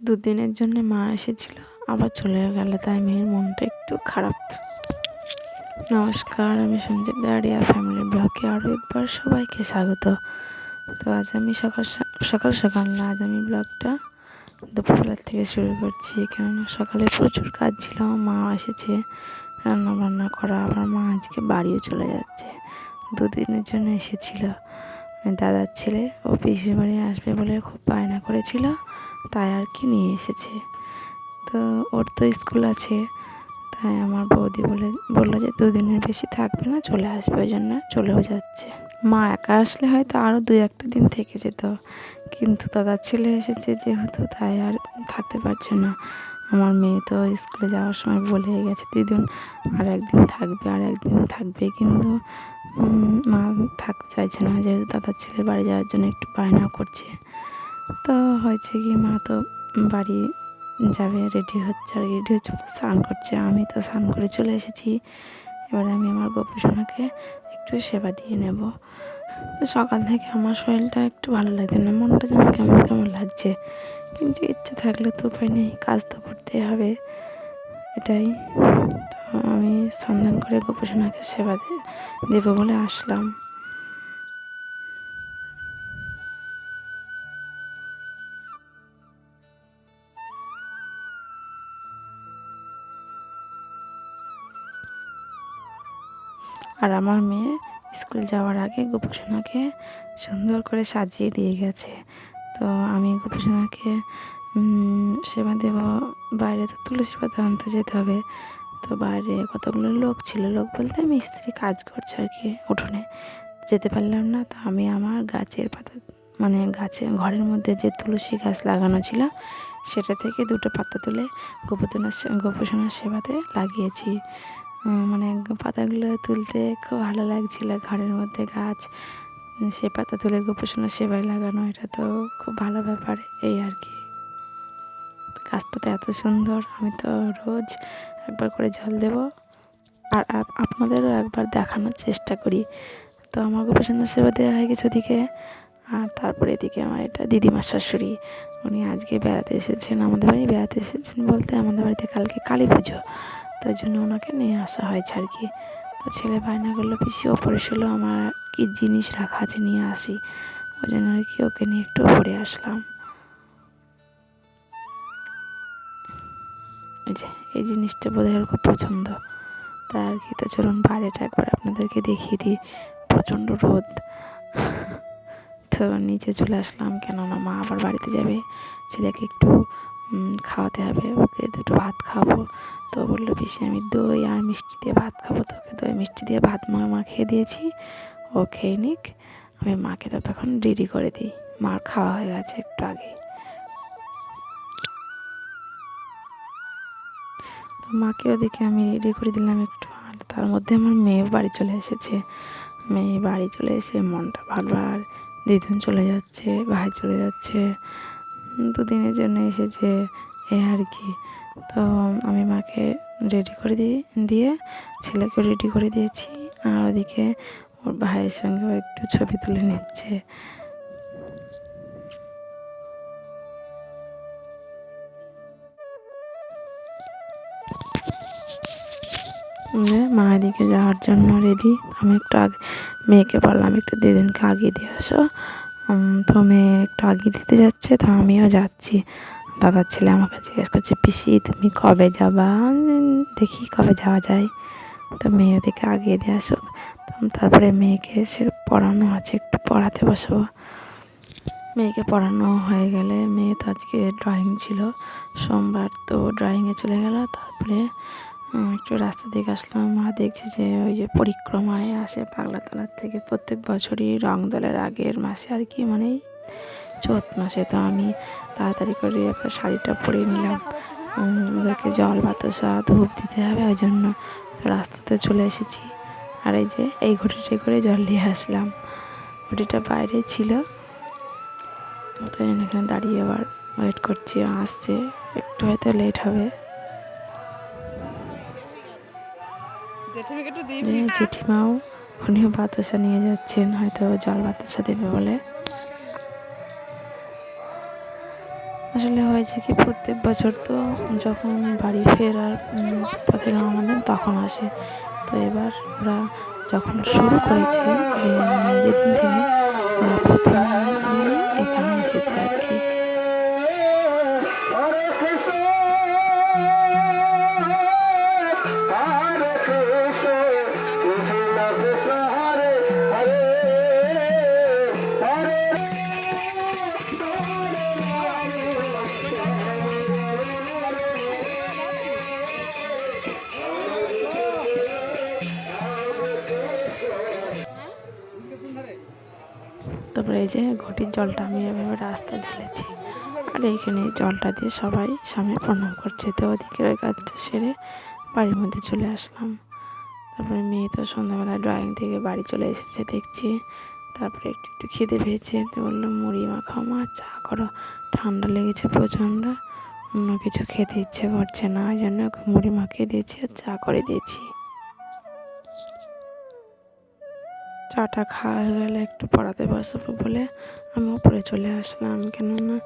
দুদিনের জন্য মা এসেছিল। আবার চলে গেল। তাই মেয়ের মনটা একটু খারাপ। নমস্কার, আমি সঞ্জিত দাঁড়িয়া ফ্যামিলি ব্লকে আরও একবার সবাইকে স্বাগত। তো আজ আমি সকাল সকাল সকাল না, আজ আমি ব্লগটা দুপুরবেলার থেকে শুরু করছি। কেননা সকালে প্রচুর কাজ ছিল মা এসেছে রান্না বান্না করা, আবার মা আজকে বাড়িও চলে যাচ্ছে। দুদিনের জন্য এসেছিল। দাদার ছেলে ও পিসির বাড়ি আসবে বলে খুব বায়না করেছিল। তাই আর কি নিয়ে এসেছে। তো ওর তো স্কুল আছে, তাই আমার বৌদি বলে, বলল যে দুদিনের বেশি থাকবে না, চলে আসবে, ওই জন্য চলেও যাচ্ছে। মা একা আসলে হয়তো আরও দুই একটা দিন থেকে যেত, কিন্তু দাদার ছেলে এসেছে যেহেতু, তাই আর থাকতে পারছে না। আমার মেয়ে তো স্কুলে যাওয়ার সময় বলে গেছে দিদুন আর একদিন থাকবে, আর একদিন থাকবে। কিন্তু মা থাকতে চাইছে না, যেহেতু দাদার ছেলে বাড়ি যাওয়ার জন্য একটু বায়না করছে। তো হয়েছে কি, মা তো বাড়ি যাবে রেডি হচ্ছে আর রেডি হচ্ছে স্নান করছে। আমি তো স্নান করে চলে এসেছি। এবার আমি আমার গোপসোনাকে একটু সেবা দিয়ে নেব। তো সকাল থেকে আমার শরীরটা একটু ভালো লাগছে না, মনটা যেন কেমন কেমন লাগছে। কিন্তু ইচ্ছে থাকলে তো উপায় নেই, কাজ তো করতেই হবে। এটাই। তো আমি সন্ধান করে গোপসোনাকে সেবা দেবো বলে আসলাম। আর আমার মেয়ে স্কুল যাওয়ার আগে গোপসোনাকে সুন্দর করে সাজিয়ে দিয়ে গেছে। তো আমি গোপসোনাকে সেবা দেব, বাইরে তো তুলসী পাতা আনতে যেতে হবে। তো বাইরে কতগুলো লোক ছিল, লোক বলতে আমি মিস্ত্রি কাজ করছে আর কি উঠোনে। যেতে পারলাম না, তো আমি আমার গাছের পাতা মানে গাছে, ঘরের মধ্যে যে তুলসী গাছ লাগানো ছিল, সেটা থেকে দুটো পাতা তুলে গোপতনার গোপসোনার সেবাতে লাগিয়েছি। মানে পাতাগুলো তুলতে খুব ভালো লাগছিল। ঘরের মধ্যে গাছ, সে পাতা তুলে গোপসোনার সেবায় লাগানো, এটা তো খুব ভালো ব্যাপার এই আর কি। গাছটা তো এত সুন্দর, আমি তো রোজ একবার করে জল দেব। আর আপনাদেরও একবার দেখানোর চেষ্টা করি। তো আমার গোপসোনার সেবা দেওয়া হয় কিছু ওদিকে। আর তারপরে এদিকে আমার এটা দিদিমার শাশুড়ি, উনি আজকে বেড়াতে এসেছেন, আমাদের বাড়ি বেড়াতে এসেছেন বলতে আমাদের বাড়িতে কালকে কালী পুজো। তার জন্য ওনাকে নিয়ে আসা হয়েছে আর কি তো ছেলে বায়না করল পিসি ওপরে ছিল, আমার কি জিনিস রাখা আছে নিয়ে আসি। ওই জন্য আর কি ওকে নিয়ে একটু ওপরে আসলাম। এই জিনিসটা বোধহয় ওর খুব পছন্দ। তা আর কি, তো চলুন বাইরেটা একবার আপনাদেরকে দেখিয়ে দিই। প্রচণ্ড রোদ। তো নিচে চলে আসলাম, কেননা মা আবার বাড়িতে যাবে। ছেলেকে একটু খাওয়াতে হবে, ওকে দুটো ভাত খাওয়াবো তো বলল পিসি আমি দই আর মিষ্টি দিয়ে ভাত খাব তো ওকে দই মিষ্টি দিয়ে ভাত মা মা খেয়ে দিয়েছি, ও খেয়ে নিক। আমি মাকে তো তখন রেডি করে দিই। মার খাওয়া হয়ে গেছে একটু আগে। তো মাকে ওদিকে আমি রেডি করে দিলাম একটু, আর তার মধ্যে আমার মেয়ে বাড়ি চলে এসেছে। মেয়ে বাড়ি চলে এসে মনটা বারবার দিদুন চলে যাচ্ছে, ভাই চলে যাচ্ছে। দুদিনের জন্য এসেছে এ আর কি। তো আমি মাকে রেডি করে দিয়ে দিয়ে ছেলেকে রেডি করে দিয়েছি। আর ওদিকে ওর ভাইয়ের সঙ্গেও একটু ছবি তুলে নিচ্ছে। মা এদিকে যাওয়ার জন্য রেডি আমি একটু আগে মেয়েকে বললাম, একটু দিদিনকে আগিয়ে দিয়ে আসো। তো মেয়ে একটু আগিয়ে দিতে যাচ্ছে, তো আমিও যাচ্ছি। দাদার ছেলে আমাকে জিজ্ঞেস করছে, পিসি, তুমি কবে যাবা? দেখি কবে যাওয়া যায়। তো মেয়ে ওদিকে আগিয়ে দিয়ে আসুক। তারপরে মেয়েকে এসে পড়ানো আছে, একটু পড়াতে বসবো। মেয়েকে পড়ানো হয়ে গেলে, মেয়ে তো আজকে ড্রয়িং ছিল। সোমবার তো ড্রয়িংয়ে চলে গেল, তারপরে একটু রাস্তা দিকে আসলাম। মা দেখছি যে ওই যে পরিক্রমায় আসে পাগলাতলার থেকে। প্রত্যেক বছরই রং দলের আগের মাসে আর কি মানে চৈত মাসে। তো আমি তাড়াতাড়ি করে এবার শাড়িটা পরে নিলাম। ওদেরকে জল, বাতাসা, ধূপ দিতে হবে, ওই জন্য তো রাস্তাতে চলে এসেছি। আর এই যে এই ঘটিটা করে জল নিয়ে আসলাম। ঘটিটা বাইরে ছিল। তো এখানে দাঁড়িয়ে আবার ওয়েট করছি। আসছে। একটু হয়তো লেট হবে। জেঠিমাও উনিও বাতাসা নিয়ে যাচ্ছেন হয়তো জল বাতাসা দেবে বলে। আসলে হয়েছে কি প্রত্যেক বছর তো যখন বাড়ি ফেরার পথে রওনা দেন তখন আসে। তো এবার ওরা যখন শুরু করেছে যে যেদিন থেকে ওরা প্রথম এখানে এসেছে আর কি। তারপরে এই যে ঘটির জলটা আমি এভাবে রাস্তা ঢেলেছি আর এইখানে জলটা দিয়ে সবাই সামনে প্রণাম করছে। তো ওদিকের কাজটা সেরে বাড়ির মধ্যে চলে আসলাম। তারপরে মেয়ে তো সন্ধ্যাবেলা ড্রয়িং থেকে বাড়ি চলে এসেছে দেখছি। তারপরে একটু একটু খিদে পেয়েছে। তো বলল, মুড়ি মাখাও মা, চা করো। ঠান্ডা লেগেছে প্রচণ্ড। অন্য কিছু খেতে ইচ্ছে করছে না। ওই জন্য মুড়ি মাখিয়ে দিয়েছি আর চা করে দিয়েছি। চাটা খাওয়া হয়ে গেলে একটু পড়াতে বসাবো বলে আমি উপরে চলে আসলাম। কেননা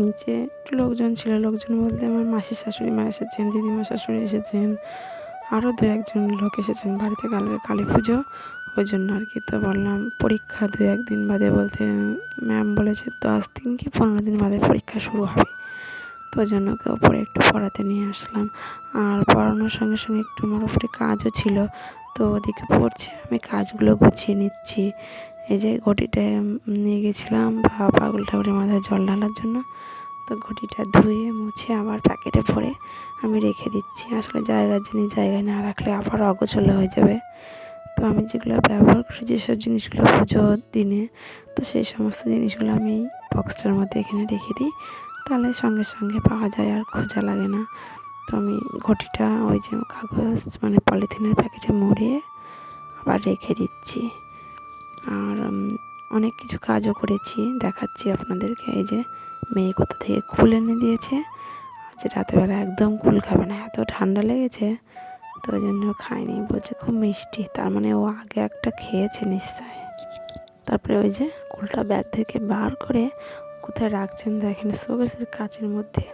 নিচে একটু লোকজন ছিল, লোকজন বলতে আমার মাসির শাশুড়ি মা এসেছেন দিদিমা শাশুড়ি এসেছেন, আরও দু একজন লোক এসেছেন, বাড়িতে কালকে কালী পুজো, ওই জন্য আর কি। তো বললাম, পরীক্ষা দু একদিন বাদে বলতে, ম্যাম বলেছে দশ দিন কি পনেরো দিন বাদে পরীক্ষা শুরু হবে। তো ওই জন্য ওকে ওপরে একটু পড়াতে নিয়ে আসলাম। আর পড়ানোর সঙ্গে সঙ্গে একটু আমার উপরে কাজও ছিল তো ওদিকে পড়ছে, আমি কাজগুলো গুছিয়ে নিচ্ছি। এই যে ঘটিটা নিয়ে গেছিলাম পাগল ঠাকুরের মাথায় জল ঢালার জন্য। তো ঘটিটা ধুয়ে মুছে আবার প্যাকেটে ভরে আমি রেখে দিচ্ছি। আসলে জায়গার জিনিস জায়গায় না রাখলে আবার অগোছলো হয়ে যাবে। তো আমি যেগুলো ব্যবহার করি যেসব জিনিসগুলো পুজোর দিনে, তো সেই সমস্ত জিনিসগুলো আমি বক্সটার মধ্যে এখানে রেখে দিই। তাহলে সঙ্গে সঙ্গে পাওয়া যায় আর খোঁজা লাগে না। তো আমি ঘটিটা ওই যে কাগজ মানে পলিথিনের প্যাকেটে মুড়িয়ে আবার রেখে দিচ্ছি। আর অনেক কিছু কাজও করেছি, দেখাচ্ছি আপনাদেরকে। এই যে মেয়ে কোথা থেকে কুল এনে দিয়েছে? আজ রাতেবেলা একদম কুল খাবে না, এত ঠান্ডা লেগেছে, তো ওই জন্য খায়নি বলছে খুব মিষ্টি, তার মানে ও আগে একটা খেয়েছে নিশ্চয়। তারপরে ওই যে কুলটা ব্যাগ থেকে বার করে কোথায় রাখছেন দেখেন, শোকেসের কাচের মধ্যে।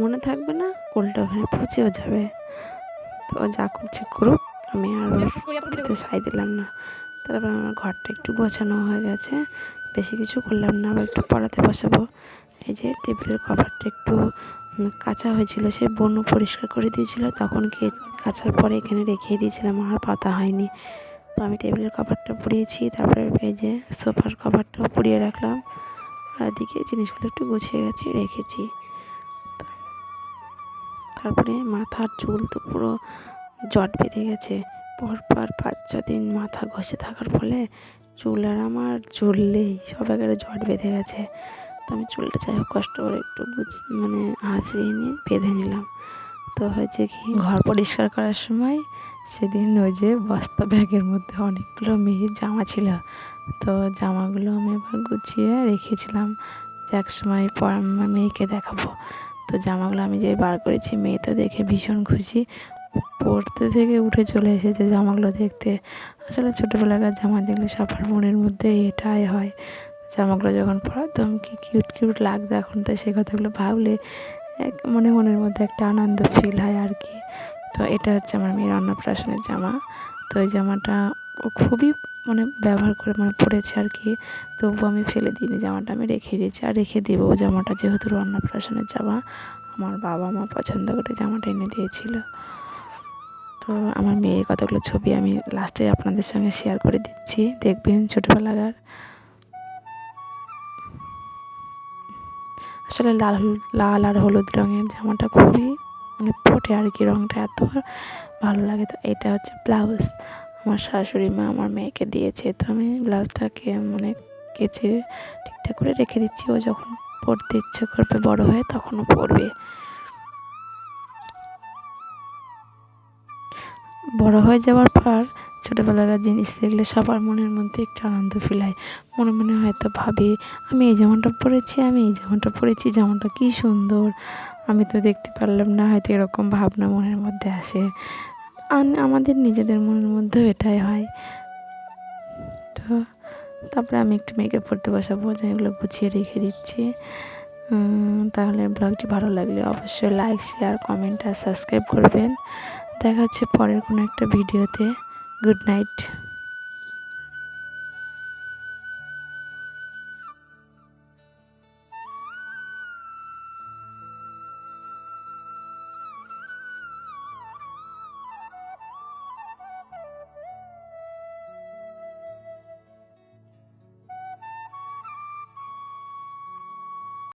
মনে থাকবে না, কুলটা ওখানে পচেও যাবে। তো যা করছে করুক, আমি আর ওর সাই দিলাম না। তারপর আমার ঘরটা একটু গোছানো হয়ে গেছে। বেশি কিছু করলাম না, আবার একটু পড়াতে বসাবো। এই যে টেবিলের কভারটা একটু কাঁচা হয়েছিল, সে বনু পরিষ্কার করে দিয়েছিল। তখন কে কাচার পরে এখানে রেখে দিয়েছিলাম, আর পাতা হয়নি। তো আমি টেবিলের কভারটা পুড়িয়েছি, তারপরে এই যে সোফার কভারটাও পুড়িয়ে রাখলাম। আর এদিকে জিনিসগুলো একটু গুছিয়ে গেছে, রেখেছি। তারপরে মাথার চুল তো পুরো জট বেঁধে গেছে। পরপর পাঁচ ছ দিন মাথা ঘষে থাকার ফলে চুল আর আমার জ্বললেই সব একেবারে জট বেঁধে গেছে। তো আমি চুলটা যাই হোক কষ্ট করে একটু বুঝ মানে আঁচড়িয়ে নিয়ে বেঁধে নিলাম। তো হয়েছে কি, ঘর পরিষ্কার করার সময় সেদিন ওই যে বস্তা ব্যাগের মধ্যে অনেকগুলো মেয়ের জামা ছিল। তো জামাগুলো আমি এবার গুছিয়ে রেখেছিলাম। যে এক সময় পর আমার মেয়েকে দেখাবো। তো জামাগুলো আমি যে বার করেছি মেয়ে তো দেখে ভীষণ খুশি। পড়তে থেকে উঠে চলে এসেছে জামাগুলো দেখতে। আসলে ছোটোবেলাকার জামা দেখলে সবার মনের মধ্যে এটাই হয়। জামাগুলো যখন পরাতাম কি কিউট কিউট লাগতো এখন তো সেই কথাগুলো ভাবলে এক মনে মনের মধ্যে একটা আনন্দ ফিল হয় আর কি। তো এটা হচ্ছে আমার মেয়ের অন্নপ্রাশনের জামা। তো ওই জামাটা খুবই মানে ব্যবহার করে মানে পরেছে আর কি। তবু আমি ফেলে দিইনি জামাটা, আমি রেখে দিয়েছি। আর রেখে দেবো জামাটা যেহেতু অন্নপ্রাশনের জামা আমার বাবা মা পছন্দ করে জামাটা এনে দিয়েছিল। তো আমার মেয়ের কতগুলো ছবি আমি লাস্টে আপনাদের সঙ্গে শেয়ার করে দিচ্ছি। দেখবেন ছোটোবেলাকার। আসলে লাল লাল আর হলুদ রঙের জামাটা খুবই মানে ফোটে আর কি রঙটা এত ভালো লাগে। তো এটা হচ্ছে ব্লাউজ। আমার শাশুড়ি মা আমার মেয়েকে দিয়েছে, তো আমি ব্লাউজটাকে মানে কেচে ঠিকঠাক করে রেখে দিচ্ছি। ও যখন পরতে ইচ্ছে করবে বড় হয়ে তখনও পরবে। বড় হয়ে যাওয়ার পর ছোটোবেলাকার জিনিস দেখলে সবার মনের মধ্যে একটু আনন্দ ফিল হয়। মনে মনে হয়তো ভাবি, আমি এই জামাটা পরেছি, আমি এই জামাটা পরেছি, জামাটা কী সুন্দর। আমি তো দেখতে পারলাম না, হয়তো এরকম ভাবনা মনের মধ্যে আসে। আন- আমাদের নিজেদের মনের মধ্যেও এটাই হয়। তো তারপরে আমি একটু মেকআপ করতে বসাবো যেগুলো গুছিয়ে রেখে দিচ্ছি। তাহলে ব্লগটি ভালো লাগলে অবশ্যই লাইক শেয়ার কমেন্ট আর সাবস্ক্রাইব করবেন। দেখা হচ্ছে পরের কোনো একটা ভিডিওতে গুড নাইট